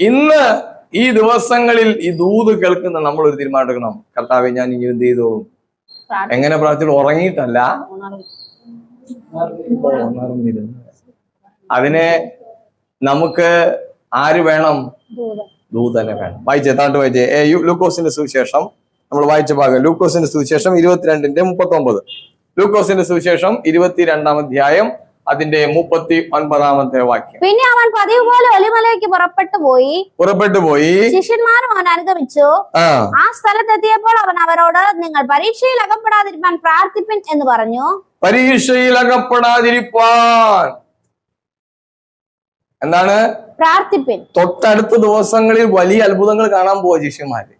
ഇന്ന് ഈ ദിവസങ്ങളിൽ ഈ ദൂത് കേൾക്കുന്ന നമ്മൾ ഒരു തീരുമാനം എടുക്കണം. കർത്താവെ ഞാൻ ഇനി എന്ത് ചെയ്തു? എങ്ങനെ പ്രാർത്ഥിച്ചു? ഉറങ്ങിയിട്ടല്ല. ഉണർന്നിരുന്നു. അതിനെ നമുക്ക് ആര് വേണം? ദൂതനെ വേണം. വായിച്ചേ താണ്ട് വായിച്ചേ. ലൂക്കോസിന്റെ സുവിശേഷം നമ്മൾ വായിച്ച ഭാഗം. ലൂക്കോസിന്റെ സുവിശേഷം ഇരുപത്തിരണ്ടിന്റെ മുപ്പത്തി ഒമ്പത് ലൂക്കോസിന്റെ സുവിശേഷം ഇരുപത്തിരണ്ടാം അധ്യായം അതിന്റെ മുപ്പത്തി ഒൻപതാമത്തെ വാക്യം. പിന്നെ അവൻ പതിവ് പോലെ ഒലിമലയ്ക്ക് പുറപ്പെട്ടു പോയി. പുറപ്പെട്ടു പോയി. ശിഷ്യന്മാരും അവൻ അനുഗമിച്ചു. ആ. സ്ഥലത്തെത്തിയപ്പോൾ അവൻ അവരോട് നിങ്ങൾ പരീക്ഷയിൽ അകപ്പെടാതിരിക്കാൻ പ്രാർത്ഥിപ്പൻ എന്ന് പറഞ്ഞു. പരീക്ഷയിൽ അകപ്പെടാതിരിപ്പാൻ. എന്താണ്? പ്രാർത്ഥിപ്പൻ. തൊട്ടടുത്ത ദിവസങ്ങളിൽ വലിയ അത്ഭുതങ്ങൾ കാണാൻ പോവാ ശിഷ്യന്മാര്.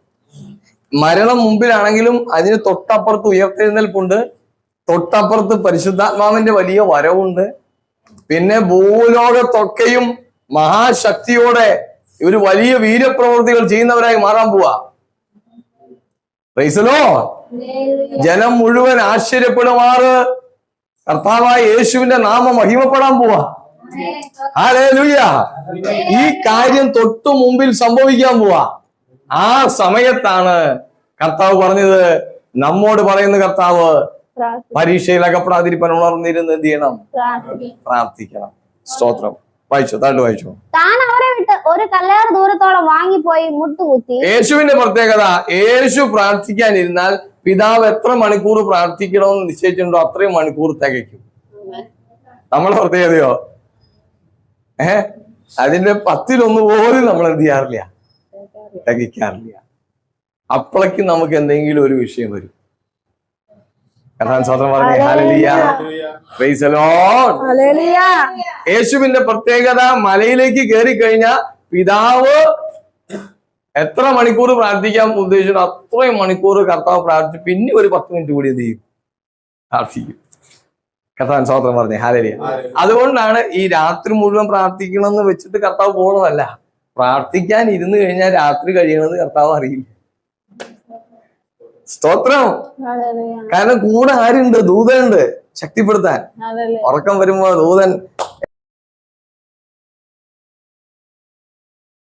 മരണം മുമ്പിലാണെങ്കിലും അതിന് തൊട്ടപ്പുറത്ത് ഉയർത്തെഴുന്നേൽപ്പുണ്ട്. തൊട്ടപ്പുറത്ത് പരിശുദ്ധാത്മാവിന്റെ വലിയ വരവുണ്ട്. പിന്നെ ഭൂലോകത്തൊക്കെയും മഹാശക്തിയോടെ ഒരു വലിയ വീരപ്രവൃത്തികൾ ചെയ്യുന്നവരായി മാറാൻ പോവാ. റൈസലോ ജനം മുഴുവൻ ആശ്ചര്യപ്പെടുമാറ്. കർത്താവായ യേശുവിന്റെ നാമം മഹിമപ്പെടാൻ പോവാ. ഈ കാര്യം തൊട്ടു മുമ്പിൽ സംഭവിക്കാൻ പോവാ. ആ സമയത്താണ് കർത്താവ് പറഞ്ഞത്. നമ്മോട് പറയുന്ന കർത്താവ് പരീക്ഷയിൽ അകപ്പെടാതിരിക്കാൻ ഉണർന്നിരുന്ന് എന്ത് ചെയ്യണം? പ്രാർത്ഥിക്കണം. സ്തോത്രം. വായിച്ചോ താണ്ട് വായിച്ചോ. താൻ അവരെ വിട്ട് ഒരു കല്ലേർ ദൂരത്തോളം വാങ്ങിപ്പോയി മുട്ടുകുത്തി. യേശുവിന്റെ പ്രത്യേകത യേശു പ്രാർത്ഥിക്കാനിരുന്നാൽ പിതാവ് എത്ര മണിക്കൂർ പ്രാർത്ഥിക്കണമെന്ന് നിശ്ചയിച്ചിട്ടുണ്ടോ അത്രയും മണിക്കൂർ തികയ്ക്കും. നമ്മളെ പ്രത്യേകതയോ? ഏ? അതിന്റെ പത്തിലൊന്ന് പോലും നമ്മൾ എന്ത് ചെയ്യാറില്ല? തികയ്ക്കാറില്ല. അപ്പോഴേക്കും നമുക്ക് എന്തെങ്കിലും ഒരു വിഷയം വരും. കഥാൻ സ്വതന്ത്രം പറഞ്ഞേ. യേശുവിന്റെ പ്രത്യേകത മലയിലേക്ക് കയറി കഴിഞ്ഞാൽ പിതാവ് എത്ര മണിക്കൂർ പ്രാർത്ഥിക്കാൻ ഉദ്ദേശിച്ചു അത്രയും മണിക്കൂർ കർത്താവ് പ്രാർത്ഥിച്ചു പിന്നെ ഒരു പത്ത് മിനിറ്റ് കൂടി എന്ത് ചെയ്യും? പ്രാർത്ഥിക്കും. കർത്താൻ സ്വതന്ത്രം പറഞ്ഞേ ഹാലലിയ അതുകൊണ്ടാണ് ഈ രാത്രി മുഴുവൻ പ്രാർത്ഥിക്കണം എന്ന് വെച്ചിട്ട് കർത്താവ് പോകണതല്ല പ്രാർത്ഥിക്കാൻ ഇരുന്ന് കഴിഞ്ഞാൽ രാത്രി കഴിയണമെന്ന് കർത്താവ് അറിയില്ല. സ്തോത്രം. കാരണം കൂടെ ആരുണ്ട്? ദൂതനുണ്ട്. ശക്തിപ്പെടുത്താൻ. ഉറക്കം വരുമ്പോ ദൂതൻ